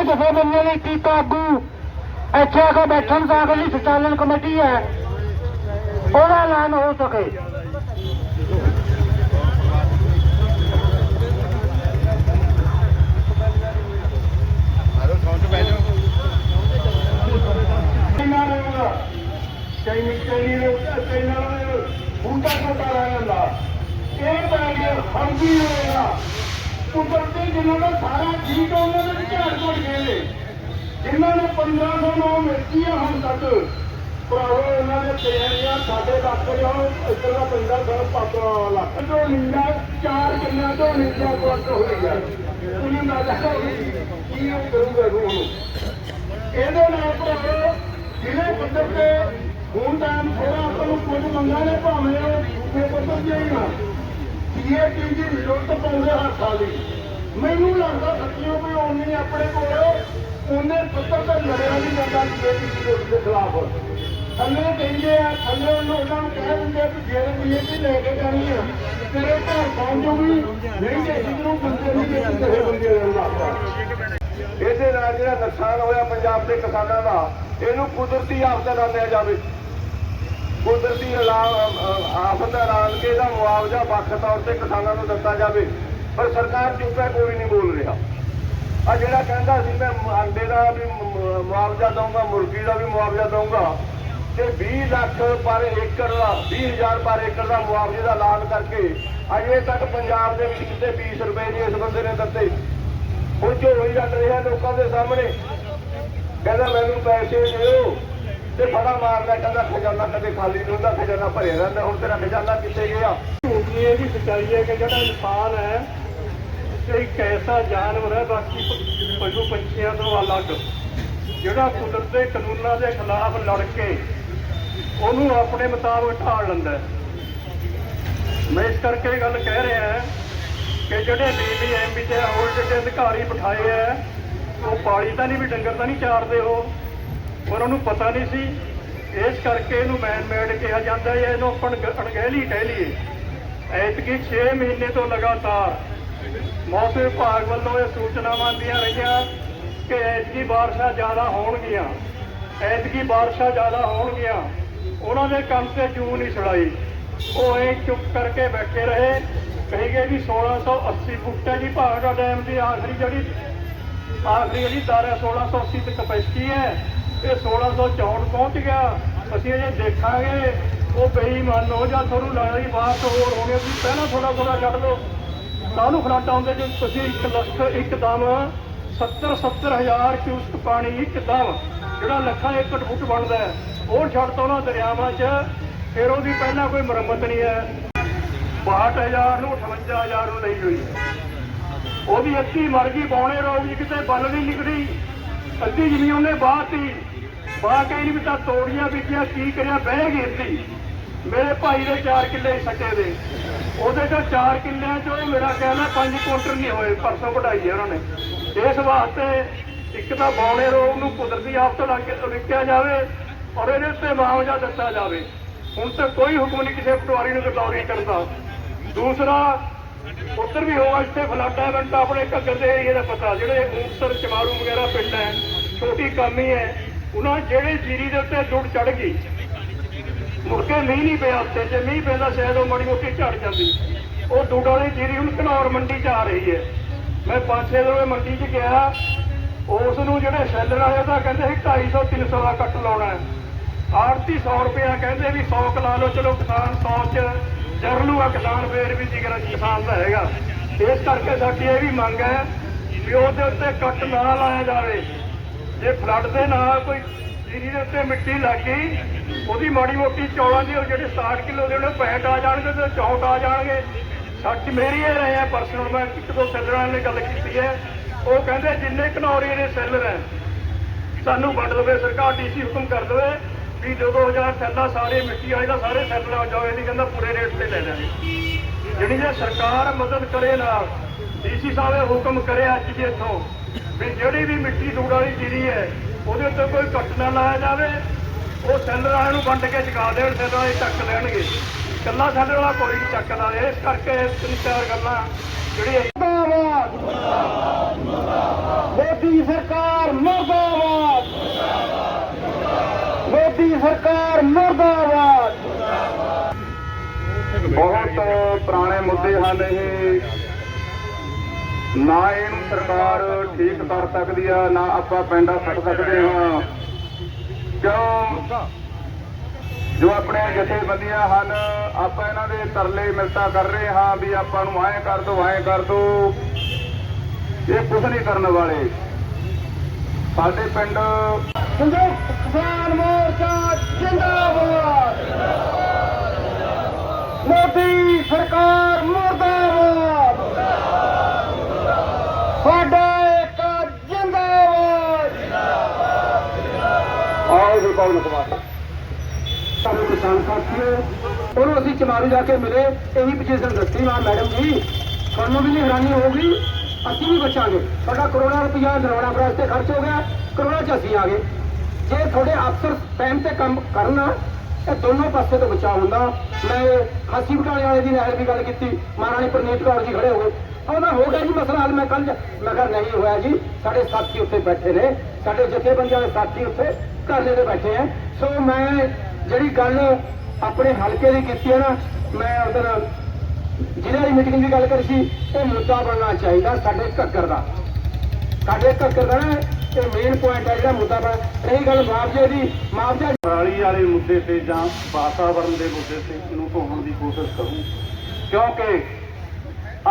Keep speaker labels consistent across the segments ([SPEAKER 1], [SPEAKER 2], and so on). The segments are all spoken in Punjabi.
[SPEAKER 1] ਸਾਰੇ ਜਥੇਬੰਦੀਆਂ ਲਈ ਕੀ ਕਾਬੂ? ਇੱਥੇ ਆ ਕੇ ਬੈਠਣ ਸਾਗ ਲਈ ਸੰਚਾਲਨ ਕਮੇਟੀ ਹੈ। ਉਹਦਾ ਐਲਾਨ ਹੋ ਸਕੇ।
[SPEAKER 2] ਚਾਈਨਾ ਰਹੇਗਾ ਚਾਈਨੀ ਚਾਈਨੀ ਕੁਦਰਤੀ ਜਿਨ੍ਹਾਂ ਦਾ ਸਾਰਾ ਜੀਤ ਉਹਨਾਂ ਦੇ ਝਾੜ ਘੁੱਟ ਗਏ ਨੇ ਜਿਨ੍ਹਾਂ ਨੇ 1509 ਮਿਲਦੀ ਆ ਹੁਣ ਤੱਕ। ਭਰਾਵੋ ਉਹਨਾਂ ਦੇ ਤੇਰੀਆਂ ਸਾਡੇ ਲੱਖ ਜਾਓ ਇੱਧਰ ਦਾ ਪੈਂਦਾ ਸਰ ਪਾਤਰਾ ਲੱਖ ਤੋਂ ਨੀਂਦਾ, ਚਾਰ ਕਿੰਨਾ ਤੋਂ ਨੀਂਦਾ ਕੋਟ ਹੋ ਗਿਆ ਤੁਸੀਂ ਨਾ ਦੱਸੋ ਕੀ ਉਹ ਕਰੂਗਾ ਰੂਹ ਨੂੰ। ਇਹਦੇ ਨਾਲ ਭਰਾਵੋ, ਜ਼ਿਲ੍ਹੇ ਪੱਧਰ ਤੇ ਹੁਣ ਟਾਈਮ ਥੋੜਾ ਆਪਾਂ ਨੂੰ ਕੁਝ ਮੰਗਾਂ ਨੇ ਭਾਵੇਂ ਉਹ ਸੂਬੇ ਪੱਧਰ ਤੇ ਹੀ ਨਾ ਸੀਏਟੀ ਦੀ ਜ਼ਰੂਰਤ ਪਾਉਂਦੇ ਹਰ ਸਾਲ ਦੀ। ਮੈਨੂੰ ਲੱਗਦਾ ਸੱਚੀਓ ਵੀ ਉਹਨੇ ਆਪਣੇ ਕੋਲ ਉਹਨੇ ਪੱਤਰ ਤੇ ਲੜਿਆ ਨਹੀਂ ਜਾਂਦਾ ਸੀਏਟੀ ਦੀ ਦੇ ਖਿਲਾਫ। ਥੱਲੇ ਕਹਿੰਦੇ ਆ, ਥੱਲੇ ਉਹਨੂੰ ਉਹਨਾਂ ਨੂੰ ਕਹਿ ਦਿੰਦੇ ਆ ਜੇ ਸੀਏਟੀ ਲੈ ਕੇ ਜਾਣੀ ਆ, ਤੇਰੇ ਘਰ ਪਹੁੰਚੂਗੀ ਨਹੀਂ ਤੇ ਜਿੱਧਰੋਂ ਬੰਦੇ ਨਹੀਂ ਦੇ ਕਿਸੇ ਬੰਦੇ ਦੇ ਇਹਦੇ ਨਾਲ ਜਿਹੜਾ ਨੁਕਸਾਨ ਹੋਇਆ ਪੰਜਾਬ ਦੇ ਕਿਸਾਨਾਂ ਦਾ, ਇਹਨੂੰ ਕੁਦਰਤੀ ਆਫਤ ਨਾਲ ਲਿਆ ਜਾਵੇ। ਕੁਦਰਤੀ ਐਲਾਨ- ਅ, ਆਫਤ ਕੇ ਇਹਦਾ ਮੁਆਵਜ਼ਾ ਵੱਖ ਤੌਰ ਤੇ ਕਿਸਾਨਾਂ ਨੂੰ ਦਿੱਤਾ ਜਾਵੇ। ਪਰ ਸਰਕਾਰ ਚੁੱਪ ਹੈ ਕੋਈ ਨਹੀਂ ਬੋਲ ਰਿਹਾ। ਆ ਜਿਹੜਾ ਕਹਿੰਦਾ ਸੀ ਮੈਂ ਅੰਡੇ ਦਾ ਵੀ ਮੁਆਵਜ਼ਾ ਦਊਂਗਾ ਮੁਰਗੀ ਦਾ ਵੀ ਮੁਆਵਜ਼ਾ ਦਊਂਗਾ ਤੇ 20 ਲੱਖ ਪਰ ਏਕੜ ਦਾ 20000 ਪਰ ਏਕੜ ਦਾ ਮੁਆਵਜ਼ੇ ਦਾ ਐਲਾਨ ਕਰਕੇ ਅਜੇ ਤੱਕ ਪੰਜਾਬ ਦੇ ਵਿੱਚ ਕਿਤੇ 20 ਰੁਪਏ ਨਹੀਂ ਇਸ ਬੰਦੇ ਨੇ ਦਿੱਤੇ। ਉਹ ਜੋ ਹੋਈ ਲੱਗ ਰਿਹਾ ਲੋਕਾਂ ਦੇ ਸਾਹਮਣੇ ਕਹਿੰਦਾ ਮੈਨੂੰ ਪੈਸੇ ਦਿਓ। ਤੇ ਫੜਾ ਮਾਰਦਾ ਕਹਿੰਦਾ ਖਜ਼ਾਨਾ ਕਦੇ ਖਾਲੀ ਨਹੀਂ ਹੁੰਦਾ, ਖਜ਼ਾਨਾ ਭਰਿਆ ਰਹਿੰਦਾ। ਹੁਣ ਤੇਰਾ ਖਜ਼ਾਨਾ ਕਿੱਥੇ ਗਿਆ?
[SPEAKER 3] ਝੂਠੀ ਇਹ ਵੀ ਸੱਚਾਈ ਹੈ ਕਿ ਜਿਹੜਾ ਇਨਸਾਨ ਹੈ ਇੱਕ ਐਸਾ ਜਾਨਵਰ ਹੈ, ਬਾਕੀ ਪਸ਼ੂ ਪੰਛੀਆਂ ਤੋਂ ਅਲੱਗ। ਜਿਹੜਾ ਕੁਦਰਤ ਦੇ ਕਾਨੂੰਨਾਂ ਦੇ ਖਿਲਾਫ ਲੜ ਕੇ ਉਹਨੂੰ ਆਪਣੇ ਮੁਤਾਬਕ ਢਾਲ ਲੈਂਦਾ ਮੈਂ ਇਸ ਕਰਕੇ ਗੱਲ ਕਹਿ ਰਿਹਾ ਹਾਂ ਕਿ ਜਿਹੜੇ ਡੀਬੀ ਤੇ ਹੋਰ ਜਿਹੜੇ ਅਧਿਕਾਰੀ ਬਿਠਾਏ ਹੈ ਉਹ ਪਾਲੀ ਤਾਂ ਨਹੀਂ ਵੀ ਡੰਗਰ ਤਾਂ ਨਹੀਂ ਚਾਰਦੇ ਉਹ। ਪਰ ਉਹਨੂੰ ਪਤਾ ਨਹੀਂ ਸੀ। ਇਸ ਕਰਕੇ ਇਹਨੂੰ ਮੈਨ ਮੇਡ ਕਿਹਾ ਜਾਂਦਾ ਹੈ। ਇਹਨੂੰ ਆਪਾਂ ਅਣਗ- ਅਣਗਹਿਲੀ ਕਹਿ ਲਈਏ। ਐਤਕੀ 6 ਮਹੀਨੇ ਤੋਂ ਲਗਾਤਾਰ ਮੌਸਮ ਵਿਭਾਗ ਵੱਲੋਂ ਇਹ ਸੂਚਨਾਵਾਂ ਦੀਆਂ ਰਹੀਆਂ ਕਿ ਐਤਕੀ ਬਾਰਿਸ਼ਾਂ ਜ਼ਿਆਦਾ ਹੋਣਗੀਆਂ। ਐਤਕੀ ਬਾਰਿਸ਼ਾਂ ਜ਼ਿਆਦਾ ਹੋਣਗੀਆਂ। ਉਹਨਾਂ ਦੇ ਕੰਮ ਤੇ ਜੂ ਨਹੀਂ ਛੜਾਈ ਉਹ ਐ ਚੁੱਪ ਕਰਕੇ ਬੈਠੇ ਰਹੇ। ਕਹੀ ਗਏ ਵੀ 1680 ਫੁੱਟ ਹੈ ਜੀ ਭਾਗੜਾ ਡੈਮ ਦੀ ਆਖਰੀ ਜਿਹੜੀ ਆਖਰੀ ਜਿਹੜੀ ਦਰ ਹੈ 1680 ਦੀ ਕਪੈਸਿਟੀ ਹੈ। ਇਹ 1664 ਪਹੁੰਚ ਗਿਆ। ਅਸੀਂ ਇਹ ਦੇਖਾਂਗੇ ਉਹ ਬੇਈਮਾਨ ਹੋ ਜਾਂ ਤੁਹਾਨੂੰ ਲੱਗਦਾ ਹੀ ਬਾਹਰ ਹੋਰ ਹੋ ਹੋਣੇ ਤੁਸੀਂ ਪਹਿਲਾਂ ਥੋੜਾ ਥੋੜਾ ਛੱਡ ਲਓ। ਕਾਹਨੂੰ ਫਲੱਟ ਆਉਂਦੇ ਜੇ ਤੁਸੀਂ 1 ਲੱਖ ਇੱਕਦਮ 70 70 ਹਜ਼ਾਰ ਕਿਊਸਕ ਪਾਣੀ ਇੱਕਦਮ ਜਿਹੜਾ ਲੱਖਾਂ ਏਕੜ ਫੁੱਟ ਬਣਦਾ ਉਹ ਛੱਡ ਤਾ ਉਹਨਾਂ ਦਰਿਆਵਾਂ 'ਚ। ਫਿਰ ਉਹਦੀ ਪਹਿਲਾਂ ਕੋਈ ਮੁਰੰਮਤ ਨਹੀਂ ਹੈ। 62000 ਨੂੰ 58000 ਨੂੰ ਲਈ ਹੋਈ ਉਹਦੀ ਅੱਧੀ ਮਰ ਪਾਉਣੇ ਬੌਣੇ ਜੀ ਕਿਤੇ ਬਲ ਨਹੀਂ ਨਿਕਲੀ। ਅੱਧੀ ਜ਼ਮੀਨ ਉਹਨੇ ਬਾਹਤੀ ਬਾਹ ਕੇ ਨਹੀਂ ਤਾਂ ਤੋੜੀਆਂ ਵਿਕਿਆ ਕੀ ਕਰਿਆ, ਬਹਿ ਗਈ ਅੱਧੀ ਮੇਰੇ ਭਾਈ ਦੇ 4 ਕਿੱਲੇ ਸੀ ਸੱਟੇ ਦੇ। ਉਹਦੇ ਚੋਂ 4 ਕਿੱਲਿਆਂ ਚੋਂ ਮੇਰਾ ਕਹਿਣਾ 5 ਕੁਇੰਟਲ ਨਹੀਂ ਹੋਏ, ਪਰਸੋਂ ਕਢਾਈ ਹੈ ਉਹਨਾਂ ਨੇ। ਇਸ ਵਾਸਤੇ ਇੱਕ ਤਾਂ ਬੌਣੇ ਰੋਗ ਨੂੰ ਕੁਦਰਤੀ ਆਫਤ ਲੱਗ ਕੇ ਜਾਵੇ ਔਰ ਇਹਦੇ ਉੱਤੇ ਮੁਆਵਜ਼ਾ ਦਿੱਤਾ ਜਾਵੇ। ਹੁਣ ਤੱਕ ਕੋਈ ਹੁਕਮ ਨਹੀਂ ਕਿਸੇ ਪਟਵਾਰੀ ਨੂੰ ਗਤੌਰੀ ਕਰਦਾ ਦੂਸਰਾ, ਉੱਧਰ ਵੀ ਹੋਗਾ ਇੱਥੇ ਫਲੱਡ ਐਵੈਂਟ ਆਪਣੇ ਘੱਗਰ ਦੇ ਏਰੀਏ ਦਾ ਪਤਾ। ਜਿਹੜੇ ਊਂਸਰ ਚਮਾਰੂ ਵਗੈਰਾ ਪਿੰਡ ਹੈ, ਛੋਟੀ ਕਾਮੀ ਹੈ ਉਹਨਾਂ ਜਿਹੜੇ ਜੀਰੀ ਦੇ ਉੱਤੇ ਦੁੱਧ ਚੜ ਗਈ, ਮੁੜ ਕੇ ਮੀਂਹ ਨਹੀਂ ਪਿਆ ਉੱਤੇ ਜੇ ਮੀਂਹ ਪੈਂਦਾ ਸ਼ਾਇਦ ਉਹ ਮਾੜੀ ਮੋਟੀ ਝੜ ਜਾਂਦੀ। ਉਹ ਦੁੱਧ ਵਾਲੀ ਜੀਰੀ ਹੁਣ ਘਨੌਰ ਮੰਡੀ 'ਚ ਆ ਰਹੀ ਹੈ। ਮੈਂ ਪੰਜ ਛੇ ਦਿਨ ਹੋਏ ਮੰਡੀ 'ਚ ਗਿਆ, ਉਸ ਨੂੰ ਜਿਹੜੇ ਸੈਲਰ ਵਾਲੇ ਉਹ ਕਹਿੰਦੇ ਸੀ 250 300 ਦਾ ਕੱਟ ਲਾਉਣਾ ਆੜਤੀ 100 ਰੁਪਇਆ ਕਹਿੰਦੇ ਵੀ 100 ਕਲਾ ਲਓ, ਚਲੋ ਕਿਸਾਨ 100 ਚ ਜਰ ਲੂਗਾ ਕਿਸਾਨ, ਫੇਰ ਵੀ ਜਿਗਰ ਕਿਸਾਨ ਦਾ ਹੈਗਾ। ਇਸ ਕਰਕੇ ਸਾਡੀ ਇਹ ਵੀ ਮੰਗ ਹੈ ਵੀ ਉਹਦੇ ਉੱਤੇ ਕੱਟ ਨਾ ਲਾਇਆ ਜਾਵੇ। ਜੇ ਫਲੱਡ ਦੇ ਨਾਲ ਕੋਈ ਜੀਰੀ ਦੇ ਉੱਤੇ ਮਿੱਟੀ ਲੱਗ ਗਈ, ਉਹਦੀ ਮਾੜੀ ਮੋਟੀ ਚੌਲਾਂ ਦੀ, ਉਹ ਜਿਹੜੇ 60 ਕਿਲੋ ਦੇ ਉਹਨੇ ਪੈਟ ਆ ਜਾਣਗੇ ਤੇ 64 ਆ ਜਾਣਗੇ। ਸੱਚ ਮੇਰੀ ਇਹ ਰਹੇ ਆ ਪਰਸਨਲ ਮੈਂ ਇੱਕ ਦੋ ਸੈਲਰਾਂ ਨੇ ਗੱਲ ਕੀਤੀ ਹੈ। ਉਹ ਕਹਿੰਦੇ ਜਿੰਨੇ ਘਨੌਰੀ ਦੇ ਸੈਲਰ ਹੈ ਸਾਨੂੰ ਵੰਡ ਦੇਵੇ, ਸਰਕਾਰ ਡੀਸੀ ਹੁਕਮ ਕਰ ਦੇਵੇ ਵੀ ਦੋ ਦੋ ਹਜ਼ਾਰ ਥੈਲਾ ਸਾਰੇ ਮਿੱਟੀ ਵਾਲੇ ਦਾ ਸਾਰੇ ਸੈਲਰ ਜਾਓ ਇਹ ਨਹੀਂ ਕਹਿੰਦਾ ਪੂਰੇ ਰੇਟ ਤੇ ਲੈ ਲੈਣੇ ਜਿਹੜੀ ਜੇ ਸਰਕਾਰ ਮਦਦ ਕਰੇ ਨਾਲ, ਡੀਸੀ ਸਾਹਿਬ ਇਹ ਹੁਕਮ ਕਰੇ ਅੱਜ ਜੀ ਇੱਥੋਂ। ਵੀ ਜਿਹੜੀ ਵੀ ਮਿੱਟੀ ਧੂੜ ਵਾਲੀ ਜੀਰੀ ਹੈ ਉਹਦੇ ਉੱਤੇ ਕੋਈ ਕੱਟ ਨਾ ਲਾਇਆ ਜਾਵੇ। ਉਹ ਸੈਲਰਾਂ ਨੂੰ ਵੰਡ ਕੇ ਚੁਕਾ ਦੇਣ ਸੈਲਰਾਂ ਇਹ ਚੱਕ ਲੈਣਗੇ। ਕੱਲਾ ਸੈਲਰ ਵਾਲਾ ਕੋਈ ਨਹੀਂ ਚੱਕਦਾ। ਇਸ ਕਰਕੇ ਤਿੰਨ ਚਾਰ ਗੱਲਾਂ ਜਿਹੜੀ
[SPEAKER 1] ਮੁਰਦਾਬਾਦ। ਮੋਦੀ ਸਰਕਾਰ ਮੁਰਦਾਬਾਦ। ਮੋਦੀ ਸਰਕਾਰ ਮੁਰਦਾਬਾਦ।
[SPEAKER 4] ਬਹੁਤ ਪੁਰਾਣੇ ਮੁੱਦੇ ਹਨ ਇਹ। ਨਾ ਇਹਨੂੰ ਸਰਕਾਰ ਠੀਕ ਕਰ ਸਕਦੀ ਆ, ਨਾ ਆਪਾਂ ਪੈਂਡਾ ਕੱਟ ਸਕਦੇ ਹਾਂ। ਕਿਉਂ? ਜੋ ਆਪਣੇ ਜਥੇਬੰਦੀਆਂ ਹਨ, ਆਪਾਂ ਇਹਨਾਂ ਦੇ ਤਰਲੇ ਮਿਲਤਾ ਕਰ ਰਹੇ ਹਾਂ ਵੀ ਆਪਾਂ ਨੂੰ ਐਂ ਕਰ ਦੋ, ਐਂ ਕਰ ਦੋ। ਇਹ ਕੁਝ ਨਹੀਂ ਕਰਨ ਵਾਲੇ। ਸਾਡੇ ਪਿੰਡ
[SPEAKER 1] ਸੰਯੁਕਤ ਕਿਸਾਨ ਮੋਰਚਾ ਜਿੰਦਾਬਾਦ। ਮੋਦੀ ਸਰਕਾਰ ਮੁਰਦਾਬਾਦ ਸਾਡਾ ਇੱਕ ਜਿੰਦਾਬਾਦ
[SPEAKER 4] ਆਓ ਕੁਮਾਰ
[SPEAKER 1] ਸਾਡੇ ਕਿਸਾਨ ਸਾਥੀਓ, ਉਹਨੂੰ ਅਸੀਂ ਚਮਾਰੂ ਜਾ ਕੇ ਮਿਲੇ, ਇਹੀ ਪੋਜੀਸ਼ਨ ਦੱਸੀ ਨਾ ਮੈਡਮ ਜੀ। ਸਾਨੂੰ ਵੀ ਨਹੀਂ ਹੈਰਾਨੀ ਹੋਊਗੀ, ਅਸੀਂ ਵੀ ਬਚਾਂਗੇ। ਸਾਡਾ ਕਰੋੜਾਂ ਰੁਪਇਆ ਨਰਵਣਾ ਵਾਸਤੇ ਖਰਚ ਹੋ ਗਿਆ, ਕਰੋੜਾਂ ਚ ਅਸੀਂ ਆ ਗਏ। ਜੇ ਤੁਹਾਡੇ ਅਫਸਰ ਟਾਈਮ ਤੇ ਕੰਮ ਕਰਨ ਇਹ ਦੋਨੋਂ ਪਾਸੇ ਤੋਂ ਬਚਾਅ ਹੁੰਦਾ। ਮੈਂ ਹਾਸੀ ਬਟਾਲੇ ਵਾਲੇ ਦੀ ਨਾਲ ਵੀ ਗੱਲ ਕੀਤੀ, ਮਹਾਰਾਣੀ ਪ੍ਰਨੀਤ ਕੌਰ ਜੀ ਖੜੇ ਹੋ ਗਏ। ਉਹਦਾ ਹੋ ਗਿਆ ਜੀ ਮਸਲਾ ਹੱਲ, ਮੈਂ ਕੱਲ ਮੈਂ ਕਿਹਾ ਨਹੀਂ ਹੋਇਆ ਜੀ, ਸਾਡੇ ਸਾਥੀ ਉੱਥੇ ਬੈਠੇ ਨੇ, ਸਾਡੇ ਜਥੇਬੰਦੀਆਂ ਦੇ ਸਾਥੀ ਉੱਥੇ ਧਰਨੇ ਤੇ ਬੈਠੇ ਆ। ਸੋ ਮੈਂ ਜਿਹੜੀ ਗੱਲ ਆਪਣੇ ਹਲਕੇ ਦੀ ਕੀਤੀ ਹੈ ਨਾ, ਮੈਂ ਉਧਰ ਜ਼ਿਲ੍ਹੇ ਦੀ ਮੀਟਿੰਗ ਦੀ ਗੱਲ ਕਰੀ ਸੀ, ਇਹ ਮੁੱਦਾ ਬਣਨਾ ਚਾਹੀਦਾ ਸਾਡੇ ਘੱਗਰ ਦਾ। ਸਾਡੇ ਘੱਗਰ ਦਾ ਨਾ, ਇਹ ਮੇਨ ਪੁਆਇੰਟ ਹੈ ਜਿਹੜਾ ਮੁੱਦਾ ਬਣ ਰਹੀ ਗੱਲ ਮੁਆਵਜ਼ੇ ਦੀ, ਮੁਆਵਜ਼ਾ
[SPEAKER 5] ਪਰਾਲੀ ਵਾਲੇ ਮੁੱਦੇ ਤੇ ਜਾਂ ਵਾਤਾਵਰਣ ਦੇ ਮੁੱਦੇ ਤੇ ਇਹਨੂੰ ਢੋਣ ਦੀ ਕੋਸ਼ਿਸ਼ ਕਰੂੰ। ਕਿਉਂਕਿ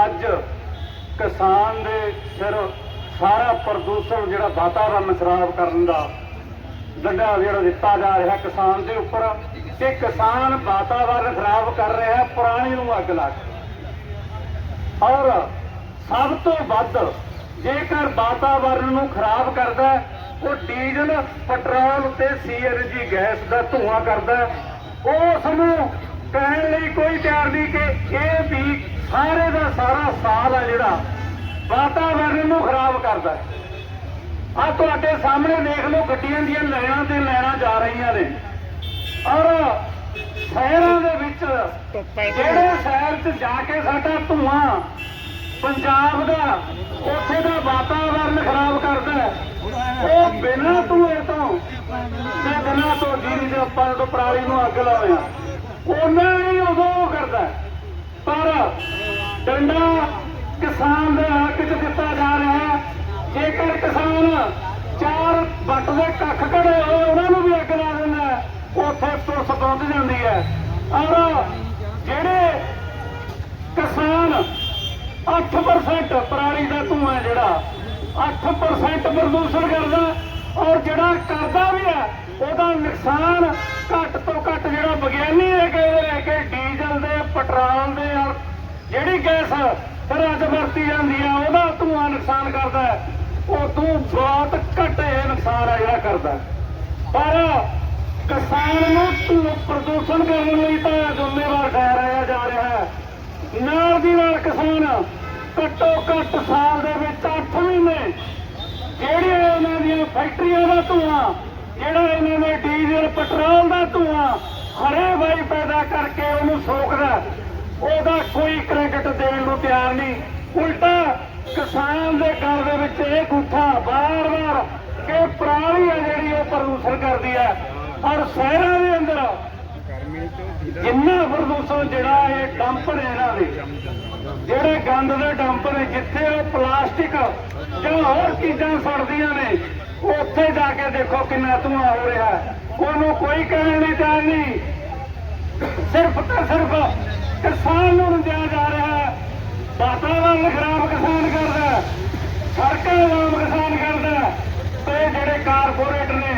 [SPEAKER 5] ਅੱਜ ਕਿਸਾਨ ਦੇ ਸਿਰ ਸਾਰਾ ਪ੍ਰਦੂਸ਼ਣ ਜਿਹੜਾ ਵਾਤਾਵਰਣ ਖਰਾਬ ਕਰਨ ਦਾ ਡੰਡਾ ਜਿਹੜਾ ਦਿੱਤਾ ਜਾ ਰਿਹਾ ਕਿਸਾਨ ਦੇ ਉੱਪਰ ਕਿ ਕਿਸਾਨ ਵਾਤਾਵਰਣ ਖਰਾਬ ਕਰ ਰਿਹਾ ਹੈ, ਪੁਰਾਣੀ ਨੂੰ ਅੱਗ ਲਾ ਕੇ ਔਰ ਸਭ ਤੋਂ ਵੱਧ ਜੇਕਰ ਵਾਤਾਵਰਣ ਨੂੰ ਖਰਾਬ ਕਰਦਾ ਉਹ ਡੀਜ਼ਲ, ਪੈਟਰੋਲ ਤੇ ਸੀਐਨਜੀ ਗੈਸ ਦਾ ਧੂਆਂ ਕਰਦਾ ਹੈ। ਉਸ ਨੂੰ ਕਹਿਣ ਲਈ ਕੋਈ ਤਿਆਰ ਨਹੀਂ ਕਿ ਇਹ ਵੀ ਸਾਰੇ ਦਾ ਸਾਰਾ ਸਾਲ ਹੈ ਜਿਹੜਾ ਵਾਤਾਵਰਣ ਨੂੰ ਖਰਾਬ ਕਰਦਾ ਹੈ ਆ ਤੁਹਾਡੇ ਸਾਹਮਣੇ ਦੇਖ ਲਓ ਗੱਡੀਆਂ ਦੀਆਂ ਲਾਈਨਾਂ ਤੇ ਲਾਈਨਾਂ ਜਾ ਰਹੀਆਂ ਨੇ। ਔਰ ਸ਼ਹਿਰਾਂ ਦੇ ਵਿੱਚ ਜਿਹੜੇ ਸ਼ਹਿਰ 'ਚ ਜਾ ਕੇ ਸਾਡਾ ਧੂਆਂ ਪੰਜਾਬ ਦਾ, ਉੱਥੇ ਦਾ ਵਾਤਾਵਰਣ ਖਰਾਬ ਕਰਦਾ ਉਹ ਬਿਨਾਂ ਧੂਏ ਤੋਂ ਤੇ ਬਿਨਾਂ ਤੋਂ ਜੀਰੀ ਦੇ ਉੱਪਰ ਤੋਂ ਪਰਾਲੀ ਨੂੰ ਅੱਗ ਲਾਉਂਦੇ ਆ ਉਹਨਾਂ ਹੀ ਉਦੋਂ ਕਰਦਾ ਪਰ ਡੰਡਾ ਕਿਸਾਨ ਦੇ ਹੱਕ 'ਚ ਦਿੱਤਾ ਜਾ ਰਿਹਾ ਜੇਕਰ ਕਿਸਾਨ ਚਾਰ ਵੱਟ ਦੇ ਕੱਖ ਘੜੇ ਹੋਏ ਉਹਨਾਂ ਨੂੰ ਵੀ ਅੱਗ ਲਾ ਦਿੰਦਾ ਉੱਥੇ ਪੁਲਿਸ ਪਹੁੰਚ ਜਾਂਦੀ ਹੈ। ਔਰ ਜਿਹੜੇ ਕਿਸਾਨ 8% ਪਰਾਲੀ ਦਾ ਧੂਆਂ ਹੈ ਜਿਹੜਾ 8% ਪ੍ਰਦੂਸ਼ਣ ਕਰਦਾ ਔਰ ਜਿਹੜਾ ਕਰਦਾ ਵੀ ਹੈ, ਉਹਦਾ ਨੁਕਸਾਨ ਘੱਟ ਤੋਂ ਘੱਟ ਜਿਹੜਾ ਵਿਗਿਆਨੀ ਇਹ ਕਹਿੰਦੇ ਨੇ ਕਿ ਡੀਜ਼ਲ ਦੇ, ਪੈਟਰੋਲ ਦੇ ਔਰ ਜਿਹੜੀ ਗੈਸ ਫਿਰ ਅੱਜ ਵਰਤੀ ਜਾਂਦੀ ਆ ਉਹਦਾ ਧੂਆਂ ਨੁਕਸਾਨ ਕਰਦਾ ਉਹ ਤੋਂ ਬਹੁਤ ਘੱਟ ਇਹ ਨੁਕਸਾਨ ਹੈ ਜਿਹੜਾ ਕਰਦਾ ਪਰ ਕਿਸਾਨ ਨੂੰ ਧੂੰ- ਪ੍ਰਦੂਸ਼ਣ ਕਰਨ ਲਈ ਤਾਂ ਜ਼ਿੰਮੇਵਾਰ ਠਹਿਰਾਇਆ ਜਾ ਰਿਹਾ ਹੈ। ਨਾਲ ਦੀ ਨਾਲ ਕਿਸਾਨ ਘੱਟੋ ਘੱਟ ਸਾਲ ਦੇ ਵਿੱਚ 8 ਮਹੀਨੇ ਜਿਹੜੀਆਂ ਇਹਨਾਂ ਦੀਆਂ ਫੈਕਟਰੀਆਂ ਦਾ ਧੂਆਂ, ਜਿਹੜਾ ਇਹਨਾਂ ਦੇ ਡੀਜ਼ਲ, ਪੈਟਰੋਲ ਦਾ ਧੂਆਂ, ਹਰੇ ਵਾਈ ਪੈਦਾ ਕਰਕੇ ਉਹਨੂੰ ਸੋਕਦਾ ਉਹਦਾ ਕੋਈ ਕ੍ਰੈਡਿਟ ਦੇਣ ਨੂੰ ਤਿਆਰ ਨਹੀਂ। ਉਲਟਾ ਕਿਸਾਨ ਦੇ ਘਰ ਦੇ ਵਿੱਚ ਇਹ ਗੁੱਠਾ ਬਾਰ-ਬਾਰ ਕਿ ਪਰਾਲੀ ਹੈ ਜਿਹੜੀ ਉਹ ਪ੍ਰਦੂਸ਼ਣ ਕਰਦੀ ਹੈ। ਔਰ ਸ਼ਹਿਰਾਂ ਦੇ ਅੰਦਰ ਜਿੰਨਾ ਪ੍ਰਦੂਸ਼ਣ ਜਿਹੜਾ ਇਹ ਡੰਪ ਨੇ ਇਹਨਾਂ ਦੇ, ਜਿਹੜੇ ਗੰਦ ਦੇ ਡੰਪ ਨੇ, ਜਿੱਥੇ ਉਹ ਪਲਾਸਟਿਕ ਜਾਂ ਹੋਰ ਚੀਜ਼ਾਂ ਸੜਦੀਆਂ ਨੇ, ਉੱਥੇ ਜਾ ਕੇ ਦੇਖੋ ਕਿੰਨਾ ਧੂਆਂ ਹੋ ਰਿਹਾ ਉਹਨੂੰ ਕੋਈ ਕਹਿਣ ਨਹੀਂ ਤਿਆਰ ਨਹੀਂ। ਸਿਰਫ ਤੇ ਸਿਰਫ ਕਿਸਾਨ ਨੂੰ ਰੰਜਿਆ ਜਾ ਰਿਹਾ ਵਾਤਾਵਰਨ ਖਰਾਬ ਕਿਸਾਨ ਕਰਦਾ ਸੜਕਾਂ ਜਾਮ ਕਿਸਾਨ ਕਰਦਾ ਤੇ ਜਿਹੜੇ ਕਾਰਪੋਰੇਟ ਨੇ,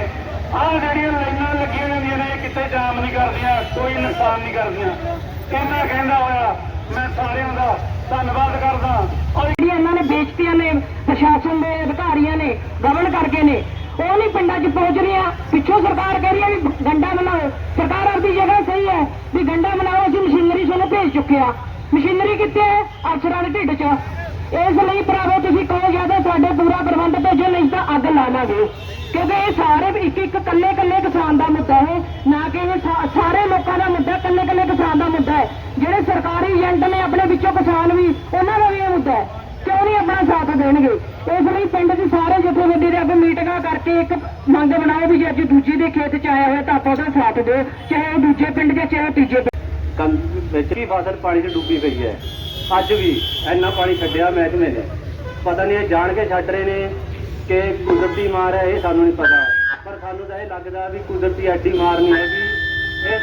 [SPEAKER 5] ਆਹ ਜਿਹੜੀਆਂ ਲਾਈਨਾਂ ਲੱਗੀਆਂ ਜਾਂਦੀਆਂ ਨੇ ਕਿਤੇ ਜਾਮ ਨਹੀਂ ਕਰਦੀਆਂ, ਕੋਈ ਨੁਕਸਾਨ ਨਹੀਂ ਕਰਦੀਆਂ। ਇਹਨਾਂ ਕਹਿੰਦਾ ਹੋਇਆ, ਮੈਂ ਸਾਰਿਆਂ ਦਾ ਧੰਨਵਾਦ ਕਰਦਾ। ਔਰ
[SPEAKER 6] ਜਿਹੜੀਆਂ ਇਹਨਾਂ ਨੇ ਬੇਇੱਜ਼ਤੀਆਂ ਨੇ, ਪ੍ਰਸ਼ਾਸਨ ਦੇ ਅਧਿਕਾਰੀਆਂ ਨੇ ਗਵਰਨ ਕਰਕੇ ਨੇ, ਉਹ ਨਹੀਂ ਪਿੰਡਾਂ 'ਚ ਪਹੁੰਚ ਰਹੀਆਂ। ਪਿੱਛੋਂ ਸਰਕਾਰ ਕਹਿ ਰਹੀ ਹੈ ਵੀ ਗੰਡਾ ਬਣਾਓ। ਸਰਕਾਰ ਆਪਦੀ ਜਗ੍ਹਾ ਸਹੀ ਹੈ, ਵੀ ਗੰਡਾ ਬਣਾਓ, ਅਸੀਂ ਮਸ਼ੀਨਰੀ ਤੁਹਾਨੂੰ ਭੇਜ ਚੁੱਕੇ ਆ ਮਸ਼ੀਨਰੀ ਕਿੱਥੇ ਹੈ? ਅਫਸਰਾਂ ਦੇ ਢਿੱਡ 'ਚ। ਇਸ ਲਈ ਭਰਾਵੋ, ਤੁਸੀਂ ਕਹੋ ਜਾਂ ਤਾਂ ਸਾਡੇ ਪੂਰਾ ਪ੍ਰਬੰਧ ਭੇਜੋ, ਨਹੀਂ ਤਾਂ ਅੱਗ ਲਾ ਲਾਂਗੇ। ਕਿਉਂਕਿ ਇਹ ਸਾਰੇ ਇੱਕ ਇੱਕ ਕੱਲੇ ਕੱਲੇ ਕਿਸਾਨ ਦਾ ਮੁੱਦਾ ਹੈ। ਨਾ ਕਿ ਇਹ ਸਾਰੇ ਲੋਕਾਂ ਦਾ ਮੁੱਦਾ ਕੱਲੇ ਕੱਲੇ ਕਿਸਾਨ ਦਾ ਮੁੱਦਾ ਹੈ। ਜਿਹੜੇ ਸਰਕਾਰੀ ਏਜੰਟ ਨੇ ਆਪਣੇ ਵਿੱਚੋਂ ਕਿਸਾਨ ਵੀ, ਉਹਨਾਂ ਦਾ ਵੀ ਇਹ ਮੁੱਦਾ ਹੈ। ਕਿਉਂ ਨਹੀਂ ਆਪਣਾ ਸਾਥ ਦੇਣਗੇ? ਇਸ ਲਈ ਪਿੰਡ ਦੇ ਸਾਰੇ ਜਥੇਬੰਦੀ ਦੇ ਅੱਗੇ ਮੀਟਿੰਗਾਂ ਕਰਕੇ ਇੱਕ ਮੰਗ ਬਣਾਓ ਵੀ ਜੇ ਅੱਜ ਦੂਜੀ ਦੇ ਖੇਤ ਚ ਆਇਆ ਹੋਇਆ ਤਾਂ ਆਪਾਂ ਉਹਦਾ ਸਾਥ ਦਿਓ, ਚਾਹੇ ਉਹ ਦੂਜੇ ਪਿੰਡ ਦੇ ਚਾਹੇ ਉਹ ਤੀਜੇ ਪਿੰਡ।
[SPEAKER 7] ਵਿੱਚ ਵੀ ਫਸਲ ਪਾਣੀ 'ਚ ਡੁੱਬੀ ਪਈ ਹੈ। ਅੱਜ ਵੀ ਇੰਨਾ ਪਾਣੀ ਛੱਡਿਆ ਮਹਿਕਮੇ ਨੇ। ਪਤਾ ਨਹੀਂ ਇਹ ਜਾਣ ਕੇ ਛੱਡ ਰਹੇ ਨੇ ਕਿ ਕੁਦਰਤੀ ਮਾਰ ਹੈ, ਇਹ ਸਾਨੂੰ ਨਹੀਂ ਪਤਾ। ਪਰ ਸਾਨੂੰ ਤਾਂ ਇਹ ਲੱਗਦਾ ਵੀ ਕੁਦਰਤੀ ਐਡੀ ਮਾਰ ਨਹੀਂ ਹੈਗੀ। ਇਹ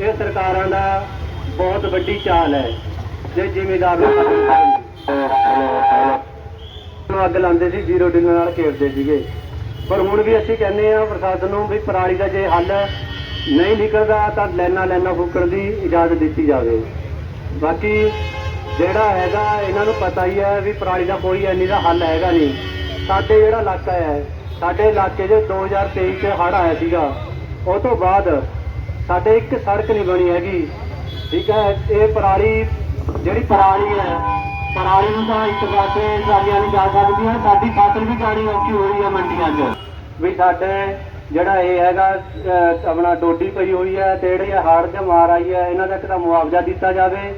[SPEAKER 7] ਇਹ ਸਰਕਾਰਾਂ ਦਾ ਬਹੁਤ ਵੱਡੀ ਚਾਲ ਹੈ ਜੇ ਜ਼ਿਮੀਦਾਰ ਨੂੰ ਅੱਗ ਲਾਉਂਦੇ ਸੀ, ਜ਼ੀਰੋ ਡਿੰਗ ਨਾਲ ਘੇਰਦੇ ਸੀਗੇ। ਪਰ ਹੁਣ ਵੀ ਅਸੀਂ ਕਹਿੰਦੇ ਆ ਪ੍ਰਸ਼ਾਸਨ ਨੂੰ ਵੀ ਪਰਾਲੀ ਦਾ ਜੇ ਹੱਲ ਨਹੀਂ ਨਿਕਲਦਾ ਤਾਂ ਲੈਣਾ ਲੈਣਾ ਫੁੱਕਣ ਦੀ ਇਜਾਜ਼ਤ ਦਿੱਤੀ ਜਾਵੇ। ਬਾਕੀ ਜਿਹੜਾ ਹੈਗਾ, ਇਹਨਾਂ ਨੂੰ ਪਤਾ ਹੀ ਹੈ ਵੀ ਪਰਾਲੀ ਦਾ ਕੋਈ ਐਨੀ ਦਾ ਹੱਲ ਹੈਗਾ ਨਹੀਂ। ਸਾਡੇ ਜਿਹੜਾ ਇਲਾਕਾ ਹੈ, ਸਾਡੇ ਇਲਾਕੇ 'ਚ 2023 'ਚ ਹੜ੍ਹ ਆਇਆ ਸੀਗਾ। ਉਹ ਤੋਂ ਬਾਅਦ ਸਾਡੇ ਇੱਕ ਸੜਕ ਨਹੀਂ ਬਣੀ ਹੈਗੀ, ਠੀਕ ਹੈ? ਇਹ ਪਰਾਲੀ ਜਿਹੜੀ ਪਰਾਲੀ ਹੈ, ਪਰਾਲੀ ਨੂੰ ਤਾਂ ਇੱਕ ਪਾਸੇ ਸਾਡੀਆਂ ਨਹੀਂ ਜਾ ਸਕਦੀਆਂ ਸਾਡੀ ਫਸਲ ਵੀ ਜਾਣੀ ਔਖੀ ਹੋ ਰਹੀ ਹੈ ਮੰਡੀਆਂ 'ਚ। ਵੀ ਸਾਡੇ ਜਿਹੜਾ ਇਹ ਹੈਗਾ ਆਪਣਾ ਡੋਡੀ ਪਈ ਹੋਈ ਹੈ ਤੇ ਜਿਹੜੀ ਹਾੜ ਹੜ੍ਹ ਚ ਮਾਰ ਆਈ ਹੈ, ਇਹਨਾਂ ਦਾ ਇੱਕ ਤਾਂ ਮੁਆਵਜ਼ਾ ਦਿੱਤਾ ਜਾਵੇ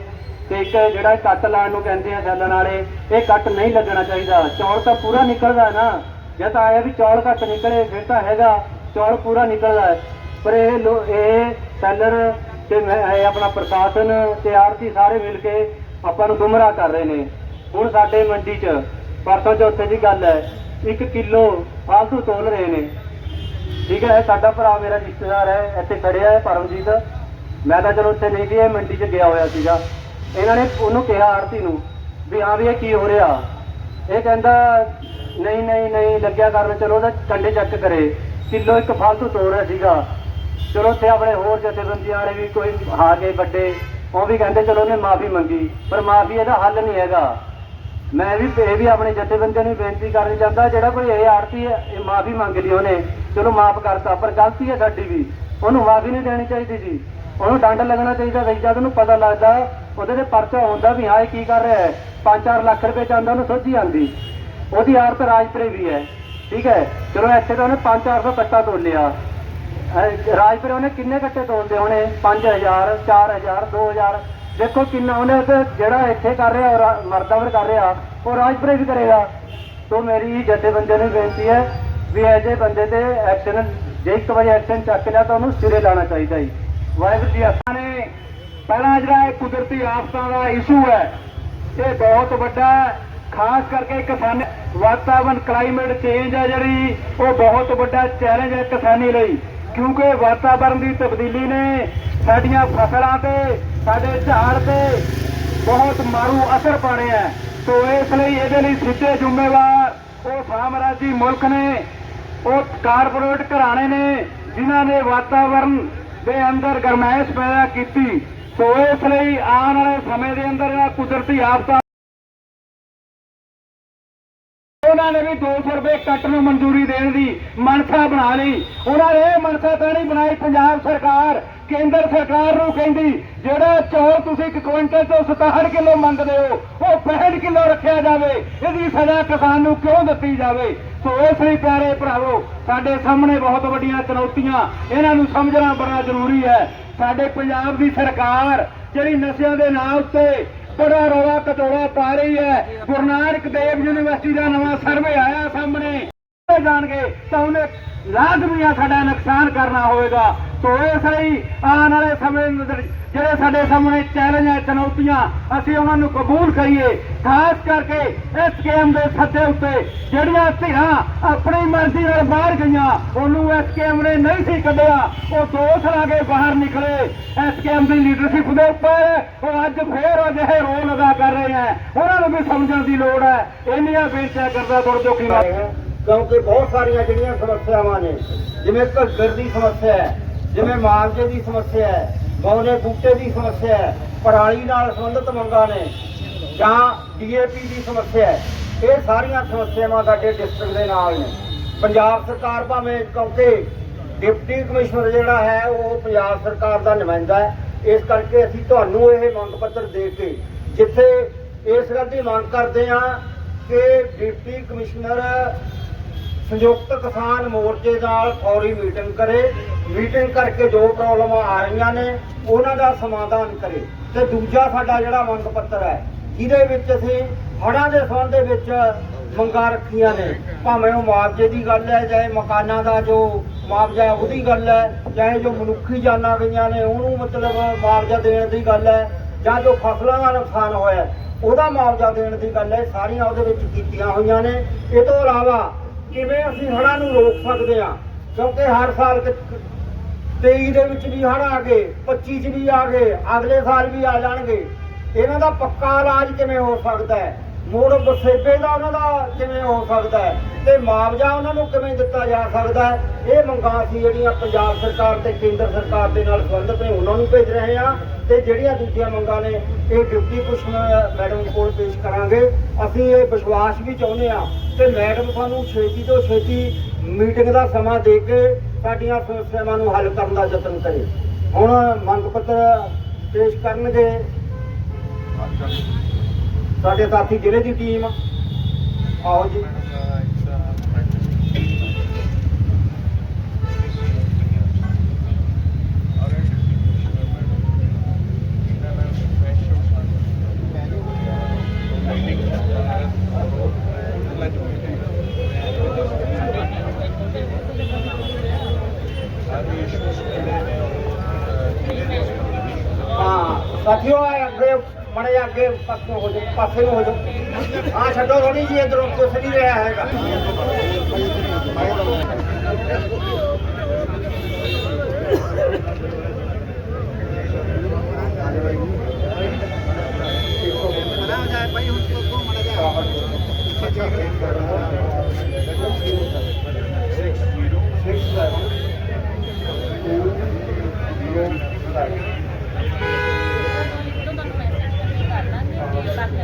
[SPEAKER 7] ਤੇ ਇੱਕ ਜਿਹੜਾ ਕੱਟ ਲਾਉਣ ਨੂੰ ਕਹਿੰਦੇ ਆ ਛੱਲਣ ਵਾਲੇ ਇਹ ਕੱਟ ਨਹੀਂ ਲੱਗਣਾ ਚਾਹੀਦਾ। ਚੌਲ ਤਾਂ ਪੂਰਾ ਨਿਕਲਦਾ ਨਾ। ਜੇ ਤਾਂ ਆਇਆ ਵੀ ਚੌਲ ਘੱਟ ਨਿਕਲੇ, ਫਿਰ ਤਾਂ ਹੈਗਾ, ਚੌਲ ਪੂਰਾ ਨਿਕਲਦਾ। ਪਰ ਇਹ ਲੋ, ਇਹ ਸੈਲਰ ਤੇ ਮੈਂ, ਇਹ ਆਪਣਾ ਪ੍ਰਸ਼ਾਸਨ ਤੇ ਆਰਤੀ ਸਾਰੇ ਮਿਲ ਕੇ ਆਪਾਂ ਨੂੰ ਗੁੰਮਰਾਹ ਕਰ ਰਹੇ ਨੇ। ਹੁਣ ਸਾਡੇ ਮੰਡੀ 'ਚ, ਪਰਸੋਂ ਚੌਥੇ ਦੀ ਗੱਲ ਹੈ 1 ਕਿਲੋ ਫਾਲਤੂ ਤੋਲ ਰਹੇ ਨੇ। ਠੀਕ ਹੈ, ਸਾਡਾ ਭਰਾ ਮੇਰਾ ਰਿਸ਼ਤੇਦਾਰ ਹੈ, ਇੱਥੇ ਖੜਿਆ ਹੈ ਪਰਮਜੀਤ। ਮੈਂ ਤਾਂ ਚਲੋ ਉੱਥੇ ਨਹੀਂ ਸੀ, ਇਹ ਮੰਡੀ 'ਚ ਗਿਆ ਹੋਇਆ ਸੀਗਾ। ਇਹਨਾਂ ਨੇ ਉਹਨੂੰ ਕਿਹਾ ਆਰਤੀ ਨੂੰ ਵੀ ਹਾਂ ਵੀ ਇਹ ਕੀ ਹੋ ਰਿਹਾ? ਇਹ ਕਹਿੰਦਾ, ਨਹੀਂ ਨਹੀਂ ਨਹੀਂ, ਲੱਗਿਆ ਕਰਨ, ਚਲੋ ਉਹਦਾ ਕੰਡੇ ਚੱਕ ਕਰੇ। ਕਿਲੋ ਇੱਕ ਫਾਲਤੂ ਤੋਲ ਰਿਹਾ ਸੀਗਾ। ਚਲੋ ਉੱਥੇ ਆਪਣੇ ਹੋਰ ਜਥੇਬੰਦੀਆਂ ਵਾਲੇ ਵੀ ਕੋਈ ਆ ਗਏ ਵੱਡੇ। ਉਹ ਵੀ ਕਹਿੰਦੇ, ਚਲੋ ਉਹਨੇ ਮਾਫੀ ਮੰਗੀ, ਪਰ ਮਾਫੀ ਇਹਦਾ ਹੱਲ ਨਹੀਂ ਹੈਗਾ। ਮੈਂ ਵੀ ਇਹ ਵੀ ਆਪਣੇ ਜਥੇਬੰਦੀਆਂ ਨੂੰ ਬੇਨਤੀ ਕਰਨੀ ਚਾਹੁੰਦਾ ਜਿਹੜਾ ਕੋਈ ਇਹ ਆਰਤੀ ਇਹ ਮਾਫੀ ਮੰਗ ਲਈ ਉਹਨੇ। ਚਲੋ ਮਾਫ ਕਰਤਾ, ਪਰ ਗਲਤੀ ਹੈ ਸਾਡੀ ਵੀ। ਉਹਨੂੰ ਮਾਫੀ ਨਹੀਂ ਦੇਣੀ ਚਾਹੀਦੀ ਸੀ ਉਹਨੂੰ ਡੰਡ ਲੱਗਣਾ ਚਾਹੀਦਾ ਸੀ ਜਦ ਉਹਨੂੰ ਪਤਾ ਲੱਗਦਾ ਉਹਦੇ ਤੇ ਪਰਚਾ ਆਉਂਦਾ ਵੀ, ਹਾਂ, ਇਹ ਕੀ ਕਰ ਰਿਹਾ ਹੈ? 5-4 ਲੱਖ ਰੁਪਏ ਜਾਂਦਾ ਉਹਨੂੰ ਸੋਝੀ ਆਂਦੀ ਉਹਦੀ ਆਰਤ ਰਾਜਪੁਰੇ ਵੀ ਹੈ। ਠੀਕ ਹੈ? ਚਲੋ ਇੱਥੇ ਤਾਂ ਉਹਨੇ 5-400 ਕੱਟਾ ਤੋਲਿਆ। ਅਹ ਰਾਜਪੁਰੇ ਉਹਨੇ ਕਿੰਨੇ ਕੱਟੇ ਤੋਲਦੇ ਹੋਣੇ? 5000 4000 2000 ਦੇਖੋ ਕਿੰਨਾ ਉਹਨੇ ਤੇ ਜਿਹੜਾ ਇੱਥੇ ਕਰ ਰਿਹਾ ਮਰਦਾਵਰ ਕਰ ਰਿਹਾ, ਉਹ ਰਾਜਪੁਰੇ ਵੀ ਕਰੇਗਾ। ਤੋਂ ਮੇਰੀ ਜਥੇਬੰਦੀਆਂ ਨੂੰ ਬੇਨਤੀ ਹੈ ਵੀ ਐਜੇ ਬੰਦੇ ਤੇ ਐਕਸ਼ਨ ਜੇ ਇੱਕ ਵਾਰੀ ਐਕਸ਼ਨ ਚੱਕ ਲਿਆ ਤਾਂ ਉਹਨੂੰ ਸਿਰੇ ਲਾਣਾ ਚਾਹੀਦਾ ਜੀ। ਵਾਹਿਗੁਰੂ ਜੀ ਆਸਾ ਨੇ, ਪਹਿਲਾਂ ਜਿਹੜਾ ਇਹ ਕੁਦਰਤੀ ਆਫਤਾਂ ਦਾ ਇਸ਼ੂ ਹੈ, ਇਹ ਬਹੁਤ ਵੱਡਾ ਖਾਸ ਕਰਕੇ ਕਿਸਾਨ ਵਾਤਾਵਰਣ ਕਲਾਈਮੇਟ ਚੇਂਜ ਹੈ ਜਿਹੜੀ, ਉਹ ਬਹੁਤ ਵੱਡਾ ਚੈਲੰਜ ਹੈ ਕਿਸਾਨੀ ਲਈ। ਕਿਉਂਕਿ ਵਾਤਾਵਰਣ ਦੀ ਤਬਦੀਲੀ ਨੇ ਸਾਡੀਆਂ ਫਸਲਾਂ ਤੇ ਸਾਡੇ ਝਾੜ ਤੇ ਬਹੁਤ ਮਾਰੂ ਅਸਰ ਪਾਣਿਆ ਹੈ। ਸੋ ਇਸ ਲਈ ਇਹਦੇ ਲਈ ਸਿੱਧੇ ਜ਼ਿੰਮੇਵਾਰ ਉਹ ਸਾਮਰਾਜੀ ਮੁਲਕ ਨੇ, ਉਹ ਕਾਰਪੋਰੇਟ ਘਰਾਣੇ ਨੇ, ਜਿਨ੍ਹਾਂ ਨੇ ਵਾਤਾਵਰਣ ਦੇ ਅੰਦਰ ਗਰਮੈਸ਼ ਪੈਦਾ ਕੀਤੀ ਸੋ ਇਸ ਲਈ ਆਉਣ ਵਾਲੇ ਸਮੇਂ ਦੇ ਅੰਦਰ ਜਿਹੜਾ ਕੁਦਰਤੀ ਆਫਤਾਂ ਉਹਨਾਂ ਨੇ ਵੀ 200 ਰੁਪਏ ਕੱਟ ਨੂੰ ਮਨਜ਼ੂਰੀ ਦੇਣ ਦੀ ਮਨਸਾ ਬਣਾ ਲਈ ਉਹਨਾਂ ਨੇ ਇਹ ਮਨਸਾ ਤਾਂ ਨਹੀਂ ਬਣਾਈ, ਪੰਜਾਬ ਸਰਕਾਰ ਕੇਂਦਰ ਸਰਕਾਰ ਨੂੰ ਕਹਿੰਦੀ, ਜਿਹੜਾ ਚੌਲ ਤੁਸੀਂ ਇੱਕ ਕੁਇੰਟਲ ਤੋਂ 67 ਕਿਲੋ ਮੰਗਦੇ ਹੋ, ਉਹ 65 ਕਿਲੋ ਰੱਖਿਆ ਜਾਵੇ। ਇਹਦੀ ਸਜ਼ਾ ਕਿਸਾਨ ਨੂੰ ਕਿਉਂ ਦਿੱਤੀ ਜਾਵੇ? ਸੋ ਇਸ ਲਈ ਪਿਆਰੇ ਭਰਾਵੋ, ਸਾਡੇ ਸਾਹਮਣੇ ਬਹੁਤ ਵੱਡੀਆਂ ਚੁਣੌਤੀਆਂ। ਇਹਨਾਂ ਨੂੰ ਸਮਝਣਾ ਬੜਾ ਜ਼ਰੂਰੀ ਹੈ। ਸਾਡੇ ਪੰਜਾਬ ਦੀ ਸਰਕਾਰ ਜਿਹੜੀ ਨਸ਼ਿਆਂ ਦੇ ਨਾਂ ਉੱਤੇ ਬੜਾ ਰੌਲਾ ਕਟੋੜਾ ਪਾ ਰਹੀ ਹੈ। ਗੁਰੂ ਨਾਨਕ ਦੇਵ ਯੂਨੀਵਰਸਿਟੀ ਦਾ ਨਵਾਂ ਸਰਵੇ ਆਇਆ ਸਾਹਮਣੇ। ਜਾਣਗੇ ਤਾਂ ਉਹਨੇ ਲਾਜ਼ਮੀ ਆ ਸਾਡਾ ਨੁਕਸਾਨ ਕਰਨਾ ਹੋਵੇਗਾ। ਸੋ ਇਸ ਲਈ ਆਉਣ ਵਾਲੇ ਸਮੇਂ ਅੰਦਰ ਜਿਹੜੇ ਸਾਡੇ ਸਾਹਮਣੇ ਚੈਲੰਜ ਹੈ ਚੁਣੌਤੀਆਂ, ਅਸੀਂ ਉਹਨਾਂ ਨੂੰ ਕਬੂਲ ਕਰੀਏ। ਖਾਸ ਕਰਕੇ ਇਸ ਸਕੀਮ ਦੇ ਸੱਦੇ ਉੱਤੇ ਜਿਹੜੀਆਂ ਧਿਰਾਂ ਆਪਣੀ ਮਰਜ਼ੀ ਨਾਲ ਬਾਹਰ ਗਈਆਂ, ਉਹਨੂੰ ਇਸ ਸਕੀਮ ਨੇ ਨਹੀਂ ਸੀ ਕੱਢਿਆ। ਉਹ ਦੋਸ਼ ਲਾ ਕੇ ਬਾਹਰ ਨਿਕਲੇ। ਇਸ ਸਕੀਮ ਦੀ ਲੀਡਰਸ਼ਿਪ ਦੇ ਉੱਪਰ ਉਹ ਅੱਜ ਫੇਰ ਅਜਿਹੇ ਰੋਲ ਅਦਾ ਕਰ ਰਹੇ ਹੈ। ਉਹਨਾਂ ਨੂੰ ਵੀ ਸਮਝਣ ਦੀ ਲੋੜ ਹੈ। ਇੰਨੀਆਂ ਬੇਨਤੀਆਂ ਕਰਦਾ ਗੁਰ ਜੋਖੀ
[SPEAKER 8] ਕਿਉਂਕਿ ਬਹੁਤ ਸਾਰੀਆਂ ਜਿਹੜੀਆਂ ਸਮੱਸਿਆਵਾਂ ਨੇ, ਜਿਵੇਂ ਘੱਗਰ ਦੀ ਸਮੱਸਿਆ ਹੈ ਜਿਵੇਂ ਮਾਲਜੇ ਦੀ ਸਮੱਸਿਆ ਹੈ ਗੌਨੇ ਬੂਟੇ ਦੀ ਸਮੱਸਿਆ ਹੈ, ਪਰਾਲੀ ਨਾਲ ਸੰਬੰਧਿਤ ਮੰਗਾਂ ਨੇ, ਜਾਂ ਡੀਏਪੀ ਦੀ ਸਮੱਸਿਆ ਹੈ, ਇਹ ਸਾਰੀਆਂ ਸਮੱਸਿਆਵਾਂ ਸਾਡੇ ਡਿਸਟ੍ਰਿਕਟ ਦੇ ਨਾਲ ਨੇ। ਪੰਜਾਬ ਸਰਕਾਰ ਭਾਵੇਂ ਕਿਉਂਕਿ ਡਿਪਟੀ ਕਮਿਸ਼ਨਰ ਜਿਹੜਾ ਹੈ, ਉਹ ਪੰਜਾਬ ਸਰਕਾਰ ਦਾ ਨੁਮਾਇੰਦਾ ਹੈ। ਇਸ ਕਰਕੇ ਅਸੀਂ ਤੁਹਾਨੂੰ ਇਹ ਮੰਗ ਪੱਤਰ ਦੇ ਕੇ ਜਿੱਥੇ ਇਸ ਗੱਲ ਦੀ ਮੰਗ ਕਰਦੇ ਹਾਂ ਕਿ ਡਿਪਟੀ ਕਮਿਸ਼ਨਰ ਸੰਯੁਕਤ ਕਿਸਾਨ ਮੋਰਚੇ ਨਾਲ ਫੌਰੀ ਮੀਟਿੰਗ ਕਰੇ। ਮੀਟਿੰਗ ਕਰਕੇ ਜੋ ਪ੍ਰੋਬਲਮਾਂ ਆ ਰਹੀਆਂ ਨੇ, ਉਹਨਾਂ ਦਾ ਸਮਾਧਾਨ ਕਰੇ। ਤੇ ਦੂਜਾ ਸਾਡਾ ਜਿਹੜਾ ਮੰਗ ਪੱਤਰ ਹੈ ਜਿਹਦੇ ਵਿੱਚ ਅਸੀਂ ਹੜ੍ਹਾਂ ਦੇ ਸੰਬੰਧ ਦੇ ਵਿੱਚ ਮੰਗਾਂ ਰੱਖੀਆਂ ਨੇ। ਭਾਵੇਂ ਉਹ ਮੁਆਵਜ਼ੇ ਦੀ ਗੱਲ ਹੈ, ਚਾਹੇ ਮਕਾਨਾਂ ਦਾ ਜੋ ਮੁਆਵਜ਼ਾ ਉਹਦੀ ਗੱਲ ਹੈ, ਚਾਹੇ ਜੋ ਮਨੁੱਖੀ ਜਾਨਾਂ ਗਈਆਂ ਨੇ, ਉਹਨੂੰ ਮਤਲਬ ਮੁਆਵਜ਼ਾ ਦੇਣ ਦੀ ਗੱਲ ਹੈ, ਜਾਂ ਜੋ ਫਸਲਾਂ ਦਾ ਨੁਕਸਾਨ ਹੋਇਆ ਉਹਦਾ ਮੁਆਵਜ਼ਾ ਦੇਣ ਦੀ ਗੱਲ ਹੈ, ਸਾਰੀਆਂ ਉਹਦੇ ਵਿੱਚ ਕੀਤੀਆਂ ਹੋਈਆਂ ਨੇ। ਇਹ ਤੋਂ ਇਲਾਵਾ ਕਿਵੇਂ ਅਸੀਂ ਹੜ੍ਹਾਂ ਨੂੰ ਰੋਕ ਸਕਦੇ ਹਾਂ? ਕਿਉਂਕਿ ਹਰ ਸਾਲ 23 ਦੇ ਵਿੱਚ ਵੀ ਹੜ੍ਹ ਆ ਗਏ 25 ਚ ਵੀ ਆ ਗਏ, ਅਗਲੇ ਸਾਲ ਵੀ ਆ ਜਾਣਗੇ। ਇਹਨਾਂ ਦਾ ਪੱਕਾ ਇਲਾਜ ਕਿਵੇਂ ਹੋ ਸਕਦਾ ਹੈ? ਮੋੜ ਬਸੇਬੇ ਦਾ ਉਹਨਾਂ ਦਾ ਕਿਵੇਂ ਹੋ ਸਕਦਾ ਹੈ? ਤੇ ਮੁਆਵਜ਼ਾ ਉਹਨਾਂ ਨੂੰ ਕਿਵੇਂ ਦਿੱਤਾ ਜਾ ਸਕਦਾ ਹੈ? ਇਹ ਮੰਗਾਂ ਸੀ ਜਿਹੜੀਆਂ ਪੰਜਾਬ ਸਰਕਾਰ ਤੇ ਕੇਂਦਰ ਸਰਕਾਰ ਦੇ ਨਾਲ ਸੰਬੰਧਿਤ ਨੇ, ਉਹਨਾਂ ਨੂੰ ਭੇਜ ਰਹੇ ਆ ਤੇ ਜਿਹੜੀਆਂ ਦੂਜੀਆਂ ਮੰਗਾਂ ਨੇ, ਇਹ ਡਿਪਟੀ ਕਮਿਸ਼ਨਰ ਮੈਡਮ ਕੋਲ ਪੇਸ਼ ਕਰਾਂਗੇ। ਅਸੀਂ ਇਹ ਵਿਸ਼ਵਾਸ ਵੀ ਚਾਹੁੰਦੇ ਆ ਤੇ ਮੈਡਮ ਸਾਨੂੰ ਛੇਤੀ ਤੋਂ ਛੇਤੀ ਮੀਟਿੰਗ ਦਾ ਸਮਾਂ ਦੇ ਕੇ ਸਾਡੀਆਂ ਸਮੱਸਿਆਵਾਂ ਨੂੰ ਹੱਲ ਕਰਨ ਦਾ ਯਤਨ ਕਰੇ। ਹੁਣ ਮੰਗ ਪੱਤਰ ਪੇਸ਼ ਕਰਨਗੇ। ਸਾਡੇ ਸਾਥੀ ਜ਼ਿਲ੍ਹੇ ਦੀ ਟੀਮ। ਆਓ ਜੀ। ਸਾਥੀਓ, ਆਏ ਅੱਗੇ, ਮੜੇ ਅੱਗੇ, ਪਾਸੇ ਹੋ ਜਾਓ, ਪਾਸੇ ਨੂੰ ਹੋ ਜਾਓ। ਹਾਂ ਛੱਡੋ ਥੋੜੀ ਜੀ ਇਧਰੋਂ ਕੁਛ ਨਹੀਂ ਰਿਹਾ ਹੈਗਾ।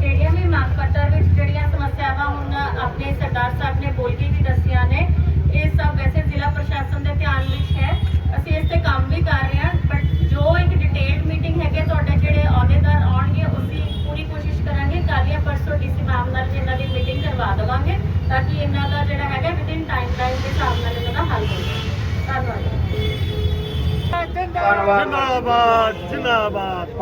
[SPEAKER 9] ਜਿਹੜੀਆਂ ਵੀ ਮੰਗ ਪੱਤਰ ਵਿੱਚ ਜਿਹੜੀਆਂ ਸਮੱਸਿਆਵਾਂ ਹੁਣ ਆਪਣੇ ਸਰਦਾਰ ਸਾਹਿਬ ਨੇ ਬੋਲ ਕੇ ਵੀ ਦੱਸੀਆਂ ਨੇ ਇਹ ਸਭ ਵੈਸੇ ਜ਼ਿਲ੍ਹਾ ਪ੍ਰਸ਼ਾਸਨ ਦੇ ਧਿਆਨ ਵਿੱਚ ਹੈ ਅਸੀਂ ਇਸ ਤੇ ਕੰਮ ਵੀ ਕਰ ਰਹੇ ਹਾਂ ਬਟ ਜੋ ਇੱਕ ਡਿਟੇਲਡ ਮੀਟਿੰਗ ਹੈਗੇ ਤੁਹਾਡੇ ਜਿਹੜੇ ਅਹੁਦੇਦਾਰ ਆਉਣਗੇ ਅਸੀਂ ਪੂਰੀ ਕੋਸ਼ਿਸ਼ ਕਰਾਂਗੇ ਕੱਲ੍ਹ ਜਾਂ ਪਰਸੋਂ ਡੀਸੀ ਮੈਮ ਨਾਲ ਵੀ ਇਹਨਾਂ ਦੀ ਮੀਟਿੰਗ ਕਰਵਾ ਦੇਵਾਂਗੇ ਤਾਂ ਕਿ ਇਹਨਾਂ ਦਾ ਜਿਹੜਾ ਹੈਗਾ ਵਿਦਿਨ ਟਾਈਮ ਲਾਈਨ ਦੇ ਹਿਸਾਬ ਨਾਲ ਇਹਨਾਂ ਦਾ ਹੱਲ ਹੋ ਜਾਵੇ ਧੰਨਵਾਦ
[SPEAKER 8] ਧੰਨਵਾਦ
[SPEAKER 3] ਜਿੰਦਾਬਾਦ। ਜਿੰਦਾਬਾਦ